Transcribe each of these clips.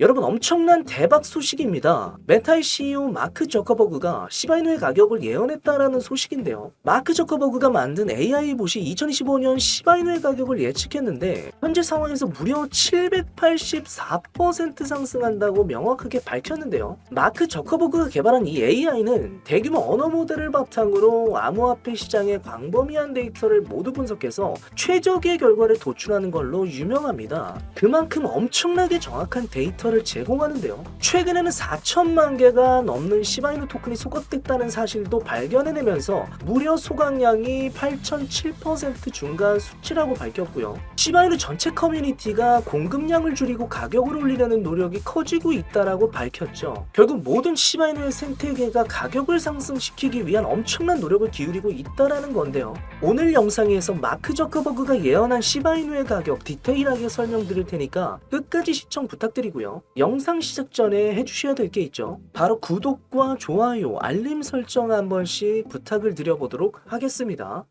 여러분 엄청난 대박 소식입니다. 메타의 CEO 마크 저커버그가 시바이누의 가격을 예언했다라는 소식인데요. 마크 저커버그가 만든 AI 봇이 2025년 시바이누의 가격을 예측했는데 현재 상황에서 무려 784% 상승한다고 명확하게 밝혔는데요. 마크 저커버그가 개발한 이 AI는 대규모 언어 모델을 바탕으로 암호화폐 시장의 광범위한 데이터를 모두 분석해서 최적의 결과를 도출하는 걸로 유명합니다. 그만큼 엄청나게 정확한 데이터 를 제공하는데요. 최근에는 4천만 개가 넘는 시바이누 토큰이 소각됐다는 사실도 발견해내면서 무려 소각량이 8.7% 중간 수치라고 밝혔고요. 시바이누 전체 커뮤니티가 공급량을 줄이고 가격을 올리려는 노력이 커지고 있다라고 밝혔죠. 결국 모든 시바이누의 생태계가 가격을 상승시키기 위한 엄청난 노력을 기울이고 있다라는 건데요. 오늘 영상에서 마크 저커버그가 예언한 시바이누의 가격 디테일하게 설명드릴 테니까 끝까지 시청 부탁드리고요. 영상 시작 전에 해주셔야 될 게 있죠. 바로 구독과 좋아요, 알림 설정 한 번씩 부탁을 드려보도록 하겠습니다.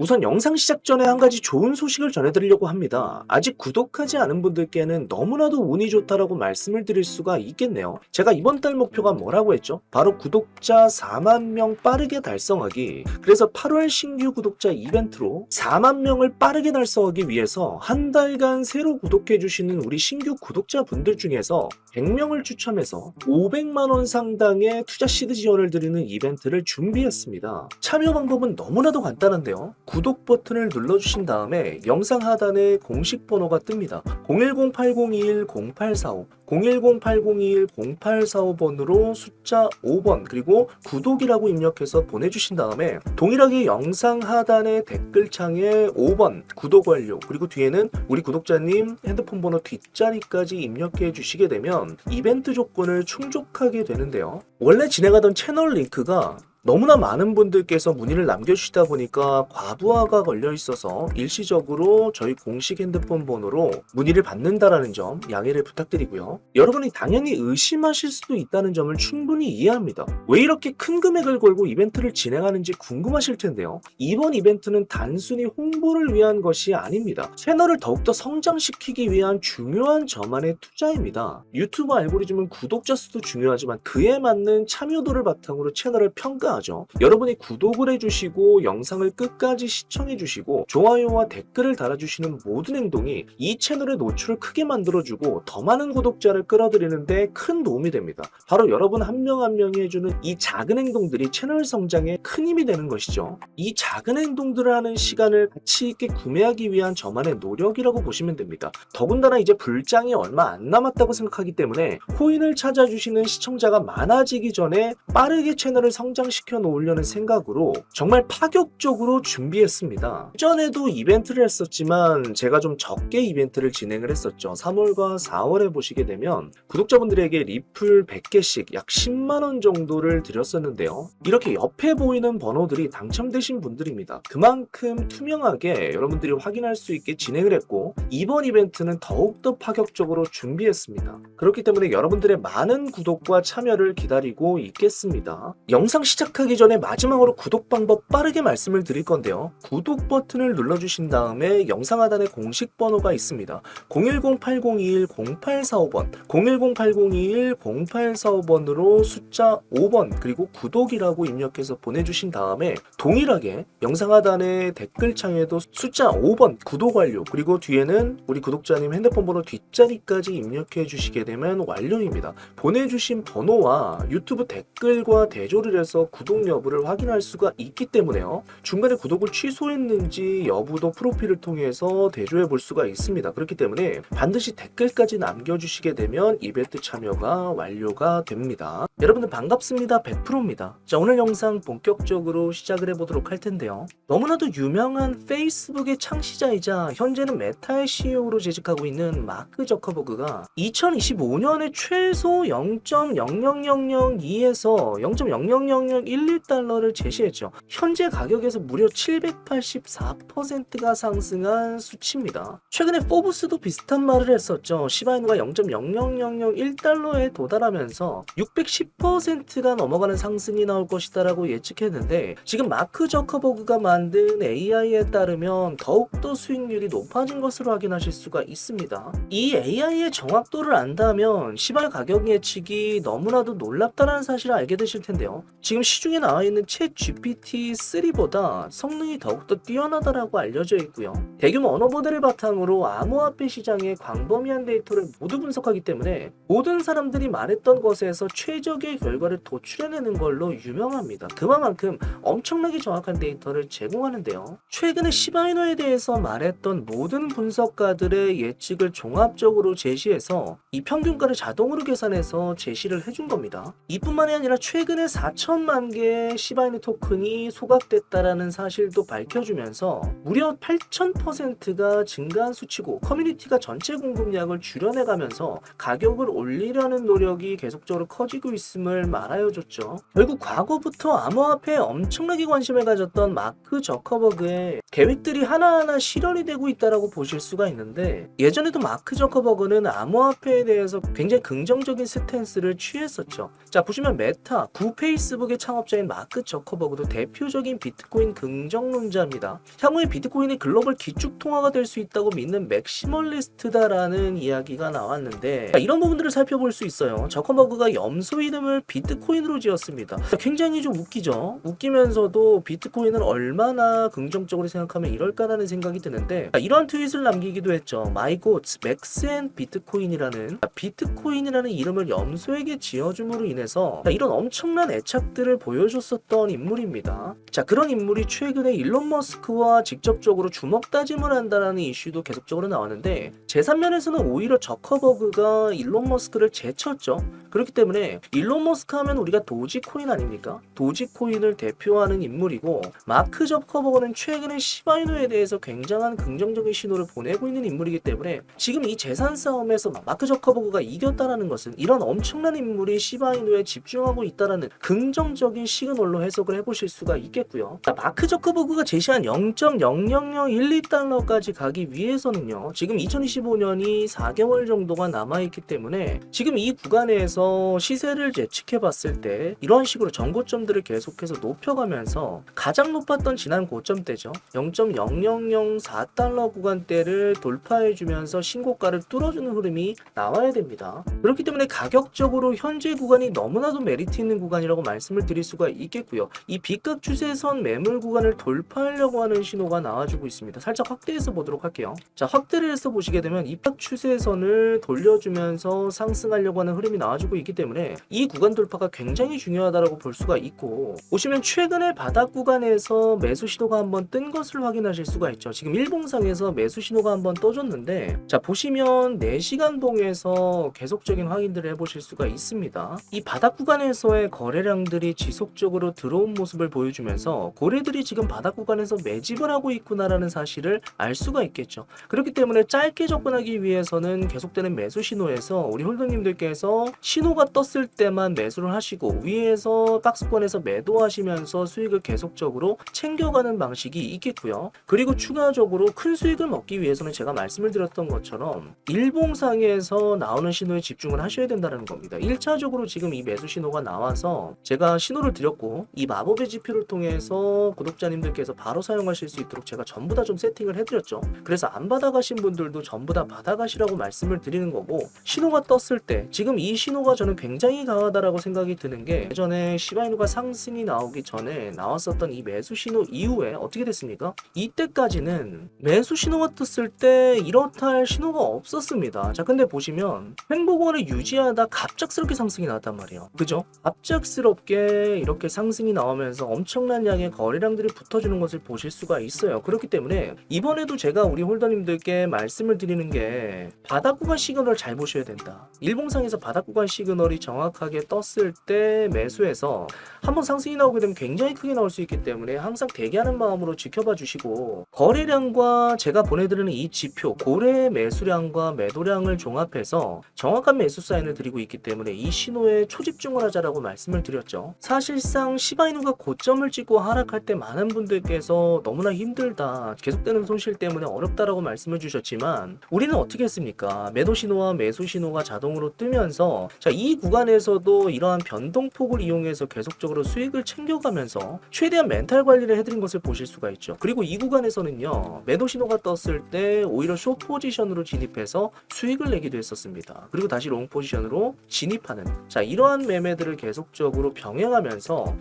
우선 영상 시작 전에 한 가지 좋은 소식을 전해드리려고 합니다. 아직 구독하지 않은 분들께는 너무나도 운이 좋다라고 말씀을 드릴 수가 있겠네요. 제가 이번 달 목표가 뭐라고 했죠? 바로 구독자 4만 명 빠르게 달성하기. 그래서 8월 신규 구독자 이벤트로 4만 명을 빠르게 달성하기 위해서 한 달간 새로 구독해주시는 우리 신규 구독자분들 중에서 100명을 추첨해서 500만 원 상당의 투자 시드 지원을 드리는 이벤트를 준비했습니다. 참여 방법은 너무나도 간단한데요. 구독 버튼을 눌러주신 다음에 영상 하단에 공식 번호가 뜹니다. 010-8021-0845 010-8021-0845번으로 숫자 5번 그리고 구독이라고 입력해서 보내주신 다음에 동일하게 영상 하단의 댓글창에 5번 구독 완료 그리고 뒤에는 우리 구독자님 핸드폰 번호 뒷자리까지 입력해 주시게 되면 이벤트 조건을 충족하게 되는데요. 원래 진행하던 채널 링크가 너무나 많은 분들께서 문의를 남겨주시다 보니까 과부하가 걸려 있어서 일시적으로 저희 공식 핸드폰 번호로 문의를 받는다라는 점 양해를 부탁드리고요. 여러분이 당연히 의심하실 수도 있다는 점을 충분히 이해합니다. 왜 이렇게 큰 금액을 걸고 이벤트를 진행하는지 궁금하실 텐데요. 이번 이벤트는 단순히 홍보를 위한 것이 아닙니다. 채널을 더욱더 성장시키기 위한 중요한 저만의 투자입니다. 유튜브 알고리즘은 구독자 수도 중요하지만 그에 맞는 참여도를 바탕으로 채널을 평가 하죠. 여러분이 구독을 해주시고 영상을 끝까지 시청해주시고 좋아요와 댓글을 달아주시는 모든 행동이 이 채널의 노출을 크게 만들어주고 더 많은 구독자를 끌어들이는데 큰 도움이 됩니다. 바로 여러분 한 명 한 명이 해주는 이 작은 행동들이 채널 성장에 큰 힘이 되는 것이죠. 이 작은 행동들을 하는 시간을 가치 있게 구매하기 위한 저만의 노력이라고 보시면 됩니다. 더군다나 이제 불장이 얼마 안 남았다고 생각하기 때문에 코인을 찾아주시는 시청자가 많아지기 전에 빠르게 채널을 성장시 켜 놓으려는 생각으로 정말 파격적으로 준비했습니다. 전에도 이벤트를 했었지만 제가 좀 적게 이벤트를 진행을 했었죠. 3월과 4월에 보시게 되면 구독자분들에게 리플 100개씩 약 10만원 정도를 드렸었는데요. 이렇게 옆에 보이는 번호들이 당첨되신 분들입니다. 그만큼 투명하게 여러분들이 확인할 수 있게 진행을 했고 이번 이벤트는 더욱더 파격적으로 준비했습니다. 그렇기 때문에 여러분들의 많은 구독과 참여를 기다리고 있겠습니다. 영상 시작 하기 전에 마지막으로 구독 방법 빠르게 말씀을 드릴 건데요. 구독 버튼을 눌러주신 다음에 영상 하단에 공식 번호가 있습니다. 010-8021-0845번, 010-8021-0845번으로 숫자 5번 그리고 구독이라고 입력해서 보내주신 다음에 동일하게 영상 하단의 댓글창에도 숫자 5번 구독 완료 그리고 뒤에는 우리 구독자님 핸드폰 번호 뒷자리까지 입력해 주시게 되면 완료입니다. 보내주신 번호와 유튜브 댓글과 대조를 해서 구독 여부를 확인할 수가 있기 때문에요. 중간에 구독을 취소했는지 여부도 프로필을 통해서 대조해 볼 수가 있습니다. 그렇기 때문에 반드시 댓글까지 남겨주시게 되면 이벤트 참여가 완료가 됩니다. 여러분들 반갑습니다. 100%입니다. 자, 오늘 영상 본격적으로 시작을 해보도록 할 텐데요. 너무나도 유명한 페이스북의 창시자이자 현재는 메타의 CEO로 재직하고 있는 마크 저커버그가 2025년에 최소 0.00002에서 0.0001 0011달러를 제시했죠. 현재 가격에서 무려 784%가 상승한 수치입니다. 최근에 포브스도 비슷한 말을 했었죠. 시바이누가 0.00001달러에 도달하면서 610%가 넘어가는 상승이 나올 것이다라고 예측했는데 지금 마크 저커버그가 만든 AI에 따르면 더욱더 수익률이 높아진 것으로 확인하실 수가 있습니다. 이 AI의 정확도를 안다면 시바의 가격 예측이 너무나도 놀랍다는 사실을 알게 되실 텐데요. 지금 시 중에 나와 있는 챗 GPT-3보다 성능이 더욱더 뛰어나다라고 알려져 있고요. 대규모 언어 모델을 바탕으로 암호화폐 시장의 광범위한 데이터를 모두 분석하기 때문에 모든 사람들이 말했던 것에서 최적의 결과를 도출해내는 걸로 유명합니다. 그만큼 엄청나게 정확한 데이터를 제공하는데요. 최근에 시바이노에 대해서 말했던 모든 분석가들의 예측을 종합적으로 제시해서 이 평균가를 자동으로 계산해서 제시를 해준 겁니다. 이뿐만이 아니라 최근에 4천만 개의 시바이노 토큰이 소각됐다라는 사실도 밝혀주면서 무려 8,000%가 증가한 수치고 커뮤니티가 전체 공급량을 줄여내가면서 가격을 올리려는 노력이 계속적으로 커지고 있음을 말하여줬죠. 결국 과거부터 암호화폐에 엄청나게 관심을 가졌던 마크 저커버그의 계획들이 하나하나 실현이 되고 있다라고 보실 수가 있는데 예전에도 마크 저커버그는 암호화폐에 대해서 굉장히 긍정적인 스탠스를 취했었죠. 자 보시면 메타, 구 페이스북의 창업 자인 마크 저커버그도 대표적인 비트코인 긍정론자입니다. 향후에 비트코인이 글로벌 기축 통화가 될 수 있다고 믿는 맥시멀리스트다라는 이야기가 나왔는데 자, 이런 부분들을 살펴볼 수 있어요. 저커버그가 염소 이름을 비트코인으로 지었습니다. 자, 굉장히 좀 웃기죠. 웃기면서도 비트코인을 얼마나 긍정적으로 생각하면 이럴까라는 생각이 드는데 자, 이런 트윗을 남기기도 했죠. 마이고츠 맥스앤 비트코인이라는 자, 비트코인이라는 이름을 염소에게 지어줌으로 인해서 자, 이런 엄청난 애착들을 보여줬었던 인물입니다. 자 그런 인물이 최근에 일론 머스크와 직접적으로 주먹 다짐을 한다라는 이슈도 계속적으로 나왔는데 제3면에서는 오히려 저커버그가 일론 머스크를 제쳤죠. 그렇기 때문에 일론 머스크 하면 우리가 도지코인 아닙니까? 도지코인을 대표하는 인물이고 마크 저커버그는 최근에 시바이노에 대해서 굉장한 긍정적인 신호를 보내고 있는 인물이기 때문에 지금 이 재산 싸움에서 마크 저커버그가 이겼다라는 것은 이런 엄청난 인물이 시바이노에 집중하고 있다라는 긍정적인 시그널로 해석을 해보실 수가 있겠고요. 자, 마크 저커버그가 제시한 0.00012달러까지 가기 위해서는요. 지금 2025년이 4개월 정도가 남아있기 때문에 지금 이 구간에서 시세를 예측해 봤을 때 이런 식으로 전고점들을 계속해서 높여가면서 가장 높았던 지난 고점대죠. 0.0004달러 구간대를 돌파해 주면서 신고가를 뚫어주는 흐름이 나와야 됩니다. 그렇기 때문에 가격적으로 현재 구간이 너무나도 메리트 있는 구간이라고 말씀을 드릴 수가 있겠고요. 이 B급 추세선 매물 구간을 돌파하려고 하는 신호가 나와주고 있습니다. 살짝 확대해서 보도록 할게요. 자, 확대를 해서 보시게 되면 이팍 추세선을 돌려주면서 상승하려고 하는 흐름이 나와주고 있기 때문에 이 구간 돌파가 굉장히 중요하다고 볼 수가 있고 보시면 최근에 바닥 구간에서 매수 신호가 한번 뜬 것을 확인하실 수가 있죠. 지금 일봉상에서 매수 신호가 한번 떠줬는데 자 보시면 4시간 봉에서 계속적인 확인들을 해보실 수가 있습니다. 이 바닥 구간에서의 거래량들이 지속적으로 들어온 모습을 보여주면서 고래들이 지금 바닥 구간에서 매집을 하고 있구나라는 사실을 알 수가 있겠죠. 그렇기 때문에 짧게 접근하기 위해서는 계속되는 매수 신호에서 우리 홀더님들께서 신호가 떴을 때만 매수를 하시고 위에서 박스권에서 매도하시면서 수익을 계속적으로 챙겨가는 방식이 있겠고요. 그리고 추가적으로 큰 수익을 먹기 위해서는 제가 말씀을 드렸던 것처럼 일봉상에서 나오는 신호에 집중을 하셔야 된다는 겁니다. 1차적으로 지금 이 매수 신호가 나와서 제가 신호 를 드렸고 이 마법의 지표를 통해서 구독자님들께서 바로 사용하실 수 있도록 제가 전부 다 좀 세팅을 해드렸죠. 그래서 안 받아가신 분들도 전부 다 받아가시라고 말씀을 드리는 거고 신호가 떴을 때 지금 이 신호가 저는 굉장히 강하다라고 생각이 드는 게 예전에 시바이누가 상승이 나오기 전에 나왔었던 이 매수 신호 이후에 어떻게 됐습니까? 이때까지는 매수 신호가 떴을 때 이렇다 할 신호가 없었습니다. 자 근데 보시면 횡보권을 유지하다 갑작스럽게 상승이 나왔단 말이에요. 그죠? 갑작스럽게 이렇게 상승이 나오면서 엄청난 양의 거래량들이 붙어주는 것을 보실 수가 있어요. 그렇기 때문에 이번에도 제가 우리 홀더님들께 말씀을 드리는 게 바닥 구간 시그널을 잘 보셔야 된다. 일봉상에서 바닥 구간 시그널이 정확하게 떴을 때 매수해서 한번 상승이 나오게 되면 굉장히 크게 나올 수 있기 때문에 항상 대기하는 마음으로 지켜봐 주시고 거래량과 제가 보내드리는 이 지표 고래 매수량과 매도량을 종합해서 정확한 매수 사인을 드리고 있기 때문에 이 신호에 초집중을 하자라고 말씀을 드렸죠. 사실상 시바이누가 고점을 찍고 하락할 때 많은 분들께서 너무나 힘들다 계속되는 손실 때문에 어렵다라고 말씀을 주셨지만 우리는 어떻게 했습니까? 매도 신호와 매수 신호가 자동으로 뜨면서 자 이 구간에서도 이러한 변동폭을 이용해서 계속적으로 수익을 챙겨가면서 최대한 멘탈 관리를 해드린 것을 보실 수가 있죠. 그리고 이 구간에서는요 매도 신호가 떴을 때 오히려 숏 포지션으로 진입해서 수익을 내기도 했었습니다. 그리고 다시 롱 포지션으로 진입하는 자 이러한 매매들을 계속적으로 병행하면서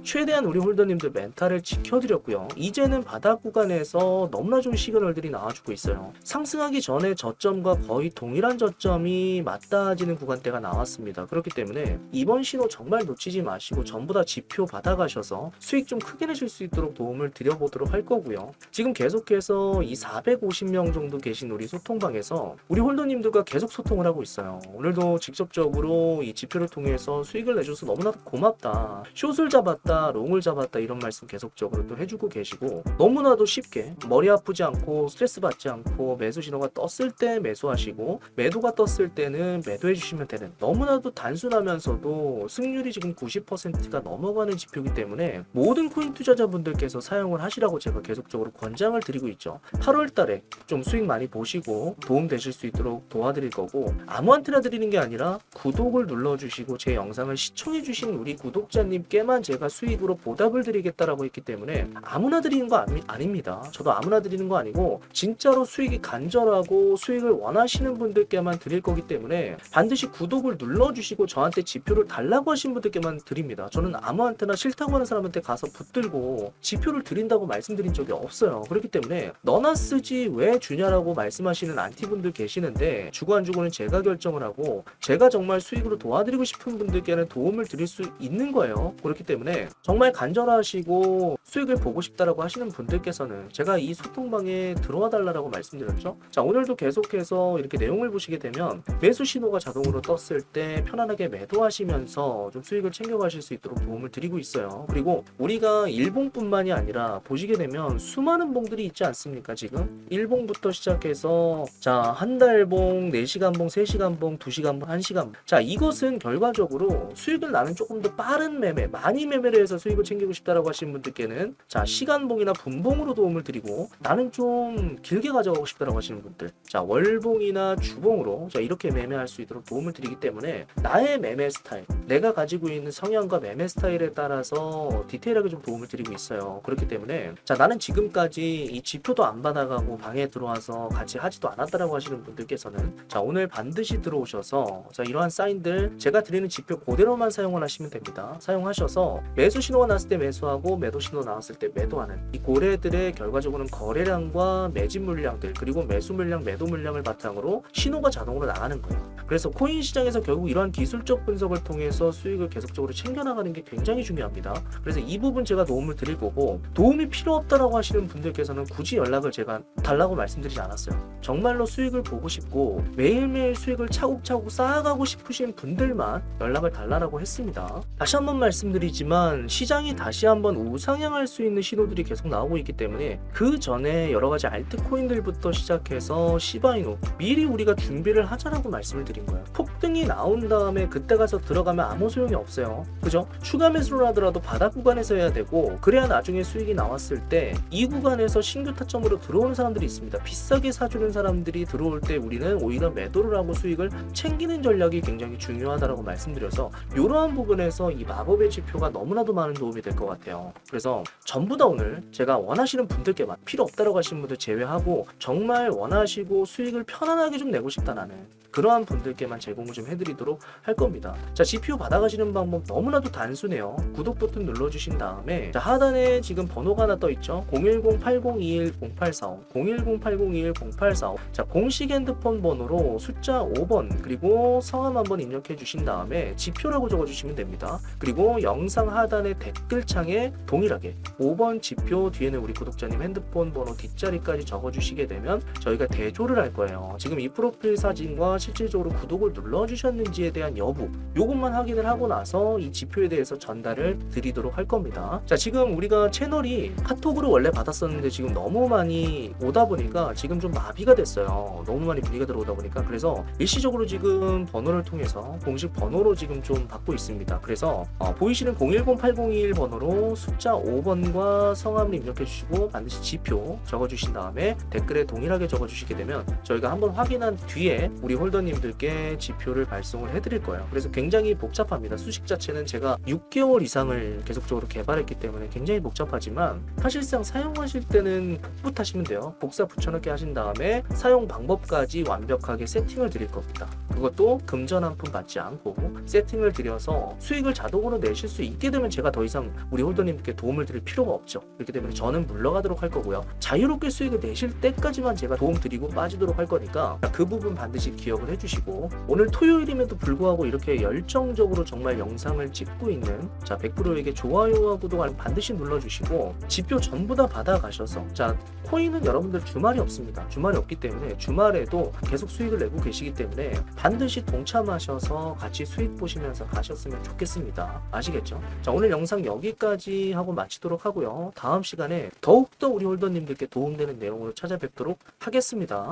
최대한 우리 홀더님들 멘탈을 지켜드렸고요. 이제는 바닥 구간에서 너무나 좋은 시그널들이 나와주고 있어요. 상승하기 전에 저점과 거의 동일한 저점이 맞닿아지는 구간대가 나왔습니다. 그렇기 때문에 이번 신호 정말 놓치지 마시고 전부 다 지표 받아가셔서 수익 좀 크게 내실 수 있도록 도움을 드려보도록 할 거고요. 지금 계속해서 이 450명 정도 계신 우리 소통방에서 우리 홀더님들과 계속 소통을 하고 있어요. 오늘도 직접적으로 이 지표를 통해서 수익을 내줘서 너무나도 고맙다 숏을 잡았다 롱을 잡았다 이런 말씀 계속적으로 또 해주고 계시고 너무나도 쉽게 머리 아프지 않고 스트레스 받지 않고 매수 신호가 떴을 때 매수하시고 매도가 떴을 때는 매도해 주시면 되는 너무나도 단순하면서도 승률이 지금 90%가 넘어가는 지표이기 때문에 모든 코인 투자자분들께서 사용을 하시라고 제가 계속적으로 권장을 드리고 있죠. 8월 달에 좀 수익 많이 보시고 도움 되실 수 있도록 도와드릴 거고 아무한테나 드리는 게 아니라 구독을 눌러주시고 제 영상을 시청해 주신 우리 구독자님께 만 제가 수익으로 보답을 드리겠다라고 했기 때문에 아무나 드리는 거 아니, 아닙니다. 저도 아무나 드리는 거 아니고 진짜로 수익이 간절하고 수익을 원하시는 분들께만 드릴 거기 때문에 반드시 구독을 눌러주시고 저한테 지표를 달라고 하신 분들께만 드립니다. 저는 아무한테나 싫다고 하는 사람한테 가서 붙들고 지표를 드린다고 말씀드린 적이 없어요. 그렇기 때문에 너나 쓰지 왜 주냐라고 말씀하시는 안티분들 계시는데 주고 안 주고는 제가 결정을 하고 제가 정말 수익으로 도와드리고 싶은 분들께는 도움을 드릴 수 있는 거예요. 그렇기 때문에 정말 간절하시고 수익을 보고 싶다라고 하시는 분들께서는 제가 이 소통방에 들어와 달라라고 말씀드렸죠. 자, 오늘도 계속해서 이렇게 내용을 보시게 되면 매수 신호가 자동으로 떴을 때 편안하게 매도하시면서 좀 수익을 챙겨가실 수 있도록 도움을 드리고 있어요. 그리고 우리가 일봉뿐만이 아니라 보시게 되면 수많은 봉들이 있지 않습니까? 지금 일봉부터 시작해서 자, 한 달봉, 4시간 봉, 3시간 봉, 2시간 봉, 1시간 봉. 자, 이것은 결과적으로 수익을 나는 조금 더 빠른 매매, 많이 매매를 해서 수익을 챙기고 싶다라고 하시는 분들께는 자, 시간봉이나 분봉으로 도움을 드리고 나는 좀 길게 가져가고 싶다라고 하시는 분들. 자, 월봉이나 주봉으로 자, 이렇게 매매할 수 있도록 도움을 드리기 때문에 나의 매매 스타일, 내가 가지고 있는 성향과 매매 스타일에 따라서 디테일하게 좀 도움을 드리고 있어요. 그렇기 때문에 자, 나는 지금까지 이 지표도 안 받아가고 방에 들어와서 같이 하지도 않았다라고 하시는 분들께서는 자, 오늘 반드시 들어오셔서 자, 이러한 사인들 제가 드리는 지표 그대로만 사용을 하시면 됩니다. 사용하셔서 매수 신호가 나왔을 때 매수하고 매도 신호 나왔을 때 매도하는 이 고래들의 결과적으로는 거래량과 매집 물량들 그리고 매수 물량, 매도 물량을 바탕으로 신호가 자동으로 나가는 거예요. 그래서 코인 시장에서 결국 이러한 기술적 분석을 통해서 수익을 계속적으로 챙겨나가는 게 굉장히 중요합니다. 그래서 이 부분 제가 도움을 드릴 거고 도움이 필요 없다라고 하시는 분들께서는 굳이 연락을 제가 달라고 말씀드리지 않았어요. 정말로 수익을 보고 싶고 매일매일 수익을 차곡차곡 쌓아가고 싶으신 분들만 연락을 달라고 했습니다. 다시 한번 말씀드리 지만 시장이 다시 한번 우상향할 수 있는 신호들이 계속 나오고 있기 때문에 그 전에 여러 가지 알트코인들부터 시작해서 시바이노 미리 우리가 준비를 하자라고 말씀을 드린 거예요. 폭등이 나온 다음에 그때 가서 들어가면 아무 소용이 없어요. 그죠? 추가 매수를 하더라도 바닥 구간에서 해야 되고 그래야 나중에 수익이 나왔을 때 이 구간에서 신규 타점으로 들어오는 사람들이 있습니다. 비싸게 사주는 사람들이 들어올 때 우리는 오히려 매도를 하고 수익을 챙기는 전략이 굉장히 중요하다라고 말씀드려서 이러한 부분에서 이 마법의 지표가 너무나도 많은 도움이 될 것 같아요. 그래서 전부 다 오늘 제가 원하시는 분들께만 필요 없다라고 하시는 분들 제외하고 정말 원하시고 수익을 편안하게 좀 내고 싶다 나는 그러한 분들께만 제공을 좀 해드리도록 할 겁니다. 자, GPU 받아가시는 방법 너무나도 단순해요. 구독 버튼 눌러주신 다음에 자, 하단에 지금 번호가 하나 떠 있죠. 010-8021-0845, 010-8021-0845. 자, 공식 핸드폰 번호로 숫자 5번 그리고 성함 한번 입력해 주신 다음에 지표라고 적어주시면 됩니다. 그리고 영상 하단의 댓글창에 동일하게 5번 지표 뒤에는 우리 구독자님 핸드폰 번호 뒷자리까지 적어주시게 되면 저희가 대조를 할 거예요. 지금 이 프로필 사진과 실질적으로 구독을 눌러주셨는지에 대한 여부 요것만 확인을 하고 나서 이 지표에 대해서 전달을 드리도록 할 겁니다. 자 지금 우리가 채널이 카톡으로 원래 받았었는데 지금 너무 많이 오다 보니까 지금 좀 마비가 됐어요. 너무 많이 문의가 들어오다 보니까 그래서 일시적으로 지금 번호를 통해서 공식 번호로 지금 좀 받고 있습니다. 그래서 어, 보이시는 010801 번호로 숫자 5번과 성함을 입력해 주시고 반드시 지표 적어 주신 다음에 댓글에 동일하게 적어 주시게 되면 저희가 한번 확인한 뒤에 우리 홀더님들께 지표를 발송을 해드릴 거예요. 그래서 굉장히 복잡합니다. 수식 자체는 제가 6개월 이상을 계속적으로 개발했기 때문에 굉장히 복잡하지만 사실상 사용하실 때는 풋풋하시면 돼요. 복사 붙여넣기 하신 다음에 사용 방법까지 완벽하게 세팅을 드릴 겁니다. 그것도 금전 한 푼 받지 않고 세팅을 드려서 수익을 자동으로 내실 수 있게 되면 제가 더 이상 우리 홀더님께 도움을 드릴 필요가 없죠. 그렇기 때문에 저는 물러가도록 할 거고요. 자유롭게 수익을 내실 때까지만 제가 도움 드리고 빠지도록 할 거니까 그 부분 반드시 기억을 해주시고 오늘 토요일임에도 불구하고 이렇게 열정적으로 정말 영상을 찍고 있는 자 100%에게 좋아요와 구독 알람 반드시 눌러주시고 지표 전부 다 받아가셔서 자 코인은 여러분들 주말이 없습니다. 주말이 없기 때문에 주말에도 계속 수익을 내고 계시기 때문에 반드시 동참하셔서 같이 수익 보시면서 가셨으면 좋겠습니다. 아시 겠죠? 자, 오늘 영상 여기까지 하고 마치도록 하고요. 다음 시간에 더욱더 우리 홀더님들께 도움되는 내용으로 찾아뵙도록 하겠습니다.